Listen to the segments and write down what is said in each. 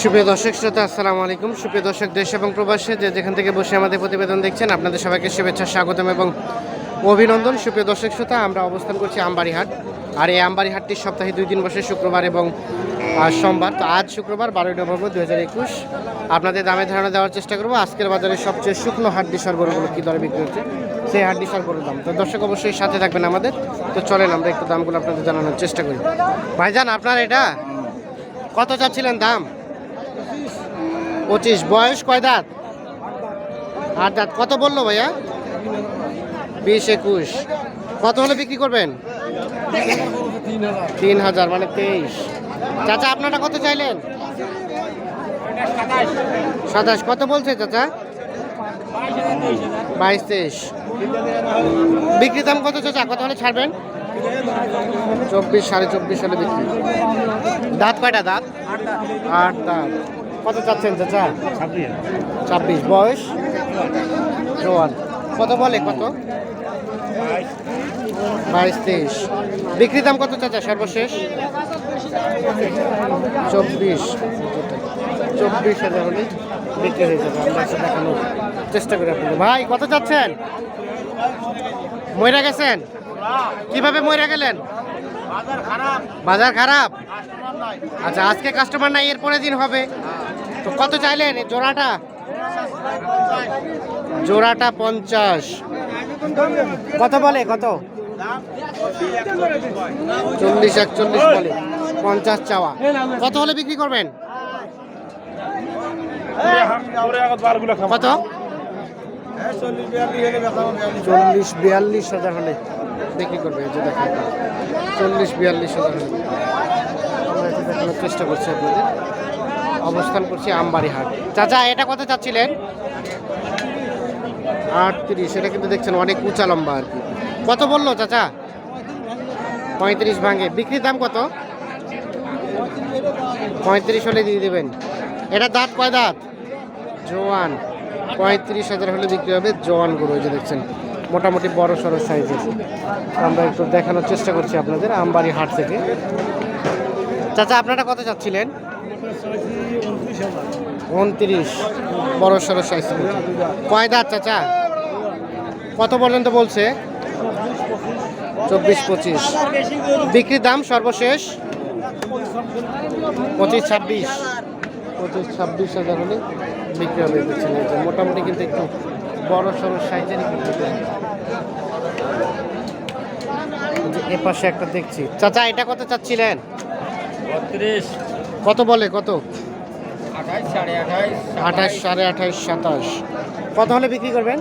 সুপ্রিয় দর্শক শ্রোতা, আসসালামু আলাইকুম। সুপ্রিয় দর্শক, দেশ এবং প্রবাসে যে যেখান থেকে বসে আমাদের প্রতিবেদন দেখছেন, আপনাদের সবাইকে শুভেচ্ছা, স্বাগতম এবং অভিনন্দন। সুপ্রিয় দর্শক শ্রোতা, আমরা অবস্থান করছি আমবাড়িহাট। আর এই আমবাড়িহাটটি সপ্তাহে দুই দিন বসে শুক্রবার এবং সোমবার। তো আজ শুক্রবার, বারোই নভেম্বর দু হাজার একুশ। আপনাদের দামে ধারণা দেওয়ার চেষ্টা করব, আজকের বাজারে সবচেয়ে শুকনো হাড্ডি সার গরুগুলো কী দরে বিক্রি হচ্ছে? সেই হাড্ডি সার গরুর দাম। তো দর্শক অবশ্যই সাথে থাকবেন আমাদের। তো চলেন, আমরা একটু দামগুলো আপনাদের জানানোর চেষ্টা করি। ভাইজান, আপনার এটা? কত চাচ্ছিলেন দাম? পঁচিশ। বয়স কয় দাঁত? আট দাঁত। কত বলল ভাইয়া? বিশ, একুশ। কত হলে বিক্রি করবেন? তিন হাজার মানে তেইশ। চাচা, আপনারা কত চাইলেন? সাতাশ। কত বলছে চাচা? বাইশ, তেইশ। বিক্রি দাম কত চাচা? কত হলে ছাড়বেন? চব্বিশ, সাড়ে চব্বিশ হলে বিক্রি। দাঁত কয়টা দাঁত? আট দাঁত। কত চাচ্ছেন চাচা? ছাব্বিশ। বয়স? জোয়ান। কত বলে কত? বাইশ। তেইশ। বিক্রি দাম কত চাচা সর্বশেষ? চব্বিশ। চব্বিশ হাজার হলে বিক্রি হয়ে যাবে। আমরা দেখানোর চেষ্টা করি ভাই, কত চাচ্ছেন? ময়রা গেছেন? কীভাবে ময়রা গেলেন? বাজার খারাপ। আচ্ছা আজকে কাস্টমার নাই এর পরের দিন হবে। তো কত চাইলেন এই জোড়াটা? জোড়াটা পঞ্চাশ। কত বলে কত? চল্লিশ একচল্লিশ বলে। পঞ্চাশ চাওয়া। কত হলে বিক্রি করবেন? কত? চল্লিশ, বিয়াল্লিশ হাজার হলে বিক্রি করবে, এই যে দেখেন। চল্লিশ, বিয়াল্লিশ হাজার হলে। আমরা এটা দেখানোর চেষ্টা করছি আপনাদের। অবস্থান করছি আমবাড়ি হাট চাচা, এটা কত চাচ্ছিলেন? আটত্রিশ, এটা কিন্তু দেখছেন অনেক উঁচা লম্বা আর কি। কত বলল চাচা? পঁয়ত্রিশ ভাঙে। বিক্রির দাম কত? পঁয়ত্রিশ হলে দিয়ে দেবেন। এটা দাঁত, কয় দাঁত? জোয়ান। পঁয়ত্রিশ হাজার হলে বিক্রি হবে জোয়ান গরু যে দেখছেন, মোটামুটি বড় সড়ো সাইজের। আমরা একটু দেখানোর চেষ্টা করছি আপনাদের, আমবাড়ি হাট থেকে। চাচা, আপনারা কত চাচ্ছিলেন? উনত্রিশ, বড় সড়ো সাইজ। কয় দাঁত চাচা? কত পর্যন্ত বলছে? চব্বিশ পঁচিশ। বিক্রির দাম সর্বশেষ? পঁচিশ ছাব্বিশ। পঁচিশ ছাব্বিশ হাজার হলে বিক্রি হবে দেখছেন এই যে মোটামুটি কিন্তু একটু বড় সড়ো সাইজেরই। এ পাশে একটা দেখছি। চাচা এটা কত চাচ্ছিলেন? বত্রিশ। কত বলে কত? আঠাইশ সাড়ে আঠাইশ আঠাশ সাড়ে আঠাশ সাতাশ। কত হলে বিক্রি করবেন?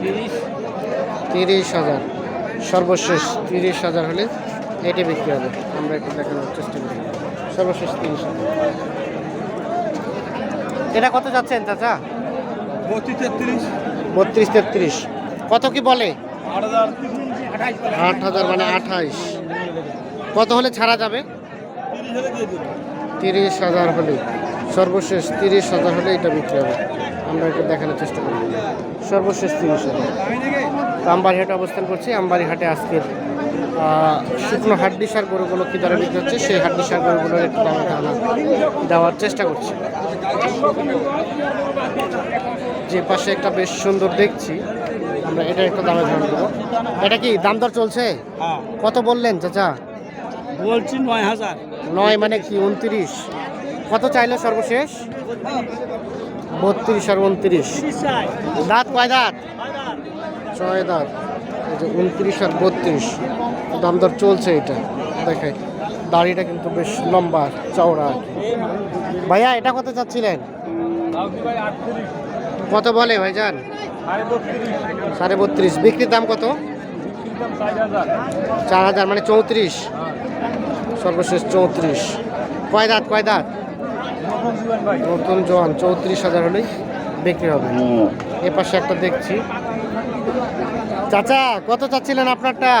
তিরিশ। তিরিশ হাজার। সর্বশেষ তিরিশ হাজার হলে এটি বিক্রি হবে। আমরা একটু দেখানোর চেষ্টা করি। সর্বশেষ তিরিশ হাজার। এটা কত যাচ্ছেন চাচা? বত্রিশ তেত্রিশ। বত্রিশ তেত্রিশ। কত কি বলে? আট হাজার। মানে আঠাইশ। কত হলে ছাড়া যাবে? তিরিশ হাজার হলে। সর্বশেষ তিরিশ হাজার হলে এটা বিক্রি হবে। আমরা একটু দেখানোর চেষ্টা করি সর্বশেষ তিরিশ হাজার। তো আমবাড়িহাটে অবস্থান করছি। আমবাড়িহাটে আজকের আহ, শুকনো হাড্ডি সার গরুগুলো কী দরে বিক্রি হচ্ছে? সেই হাড্ডি সার গরুগুলোর একটু দামে ধারণা দেওয়ার চেষ্টা করছি। যে পাশে একটা বেশ সুন্দর দেখছি। আমরা এটা একটু দামে ধারণা দেবো এটা কি দাম দর চলছে? হ্যাঁ। কত বললেন চাচা? বলছি নয় হাজার। নয় মানে কি উনত্রিশ? কত চাইলো সর্বশেষ? বত্রিশ আর উনত্রিশ। দাঁত কয় দাঁত? ছয় দাঁত। উনত্রিশ আর বত্রিশ। দাম দর চলছে এটা। দেখাই। দাড়িটা কিন্তু বেশ লম্বা, চওড়া ভাইয়া, এটা কত চাচ্ছিলেন? কত বলে সাড়ে বত্রিশ সাড়ে বত্রিশ। বিক্রির দাম কত? চার হাজার মানে চৌত্রিশ। সর্বশেষ চৌত্রিশ। কয় দাঁত কয় দাঁত? নতুন জোয়ান, চৌত্রিশ হাজার হলেই বিক্রি হবে। এ পাশে একটা দেখছি। চাচা, কত চাচ্ছিলেন আপনারটা?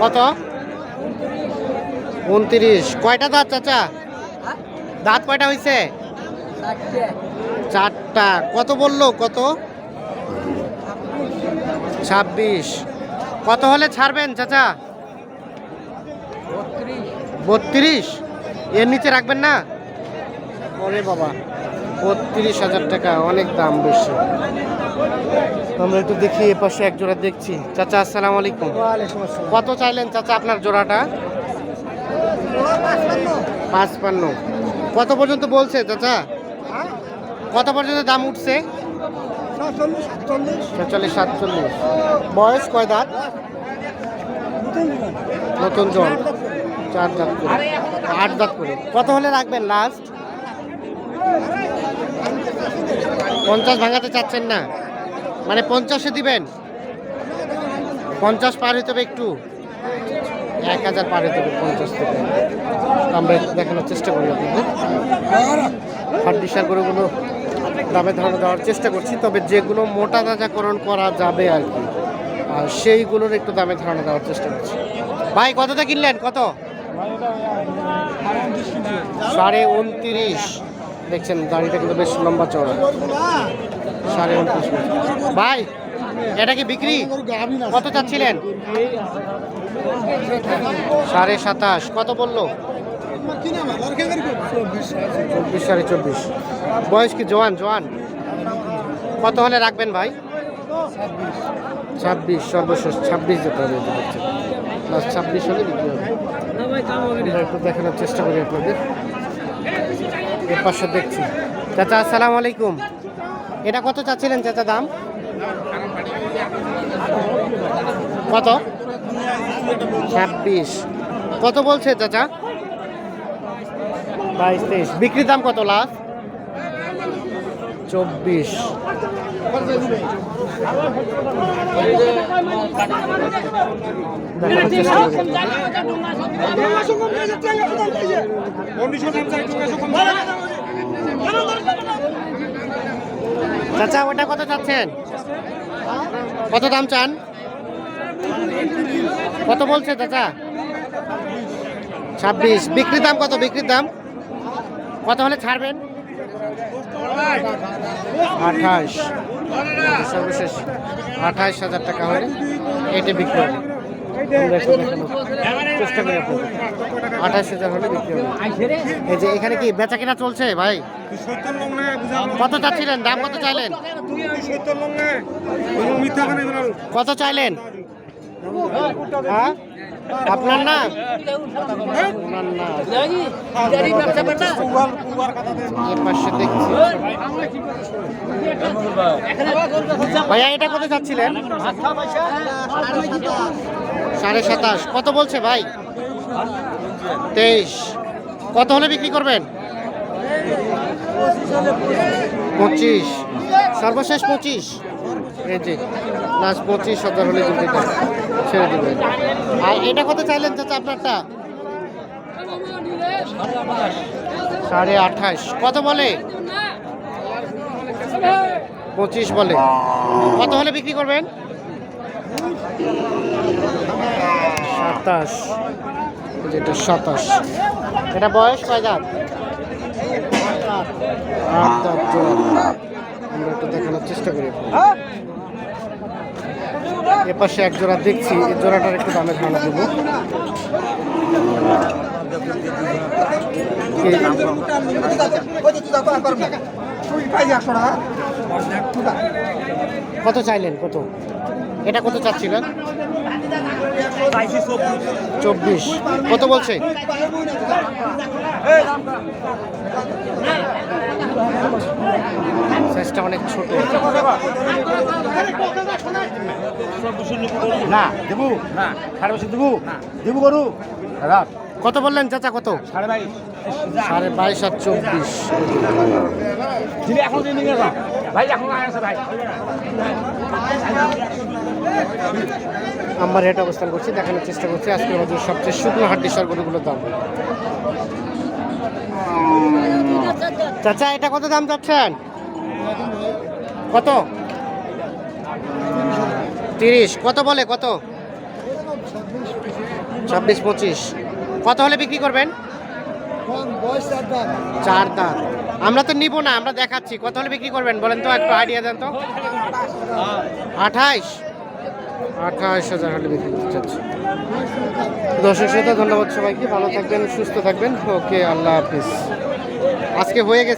কত? উনত্রিশ। কয়টা দাঁত চাচা? দাঁত কয়টা হয়েছে চারটা। কত বলল? কত? ছাব্বিশ। কত হলে ছাড়বেন চাচা? বত্রিশ? এর নিচে রাখবেন না? ওরে বাবা। বত্রিশ হাজার টাকা অনেক দাম বেশি। আমরা একটু দেখি এ পাশে এক জোড়া দেখছি। চাচা আসসালাম আলাইকুম। কত চাইলেন চাচা আপনার জোড়াটা? পাঁচপান্ন। কত পর্যন্ত বলছে চাচা? কত পর্যন্ত দাম উঠছে? ছেচল্লিশ সাতচল্লিশ। বয়স কয় দাঁত? নতুন জন চার দাঁত করে। আট দাঁত করে। কত হলে রাখবেন লাস্ট? পঞ্চাশ ভাঙাতে চাচ্ছেন না। মানে পঞ্চাশে দিবেন? পঞ্চাশ পার হতে হবে একটু। এক হাজার পার হতে হবে পঞ্চাশ থেকে। আমরা দেখানোর চেষ্টা করি আপনাদের হাড্ডিসার গরুগুলো দামে ধারণা দেওয়ার চেষ্টা করছি, তবে যেগুলো মোটা তাজাকরণ করা যাবে আর কি, আর সেইগুলোর একটু দামে ধারণা দেওয়ার চেষ্টা করছি। ভাই, কতটা কিনলেন? কত? সাড়ে উনত্রিশ। দেখছেন গাড়িটা কিন্তু বেশ লম্বা চড়া সাড়ে উনত্রিশ ভাই, এটা কি বিক্রি? কত চাচ্ছিলেন? সাড়ে সাতাশ। কত বলল? চব্বিশ সাড়ে চব্বিশ। বয়স কি জোয়ান? জোয়ান। কত হলে রাখবেন ভাই? ছাব্বিশ, সর্বশেষ ছাব্বিশ যেতে হবে প্লাস ছাব্বিশ হলে বিক্রি হবে। একটু দেখানোর চেষ্টা করি আপনাদের। এর পাশে দেখছি। চাচা, আসসালামু আলাইকুম। এটা কত চাচ্ছিলেন চাচা দাম? কত? ছাব্বিশ। কত বলছে চাচা? বাইশ তেইশ। বিক্রির দাম কত লাখ চব্বিশ। চাচা, ওটা কত চাচ্ছেন? কত দাম চান? কত বলছে চাচা? ছাব্বিশ। বিক্রির দাম কত? বিক্রির দাম? কত হলে ছাড়বেন? আঠাশ। সর্বশেষ আঠাশ হাজার টাকা হলে এটি বিক্রি হবে। চেষ্টা করি আঠাশ হাজার এই যে এখানে কি বেচা কেনা চলছে ভাই? কত চাচ্ছিলেন দাম কত চাইলেন? কত চাইলেন? হ্যাঁ? আপনার না? না দেখছি। ভাইয়া, এটা কত চাচ্ছিলেন সাড়ে সাতাশ। কত বলছে ভাই? তেইশ। কত হলে বিক্রি করবেন? পঁচিশ। সর্বশেষ পঁচিশ? লাস্ট পঁচিশ হাজার হলে কিন্তু এটা ছেড়ে দেবেন। আর এটা কত চাইলেন চাচা আপনারটা? সাড়ে আঠাশ। কত বলে? পঁচিশ বলে। কত হলে বিক্রি করবেন? সাতাশ। এই যে এটা সাতাশ। এটা বয়স কয় দাঁত? আট দাঁত আমরা একটু দেখানোর চেষ্টা করি এপাশে এক জোড়া দেখছি, এই জোড়াটার একটু দামে ধারণা দেবো। কত চাইলেন? কত? এটা কত চাচ্ছিলেন? চব্বিশ। কত বলছে? সাইজটা অনেক ছোট। না দেবু। না। সাড়ে বছর দেবু। দেবু গরু। রাখ। কত বললেন চাচা কত? সাড়ে বাইশ। সাড়ে বাইশ আর চব্বিশ। আমার হেট অবস্থান করছি দেখানোর চেষ্টা করছি। আজকে আমাদের সবচেয়ে শুকনো হাড্ডি সার গরুগুলোর দাম। চাচা, এটা কত দাম চাচ্ছেন? কত? তিরিশ। কত বলে? কত? ছাব্বিশ, পঁচিশ। কত হলে বিক্রি করবেন? চার দাম। আমরা তো নিব না, আমরা দেখাচ্ছি। কত হলে বিক্রি করবেন? বলেন তো, একটু আইডিয়া দেন তো। আঠাইশ আঠাশ হাজার হলে বিক্রি করতে চাচ্ছি। দর্শক শ্রোতা, ধন্যবাদ সবাইকে। ভালো থাকবেন, সুস্থ থাকবেন। ওকে, আল্লাহ হাফিজ। আজকে হয়ে গেছে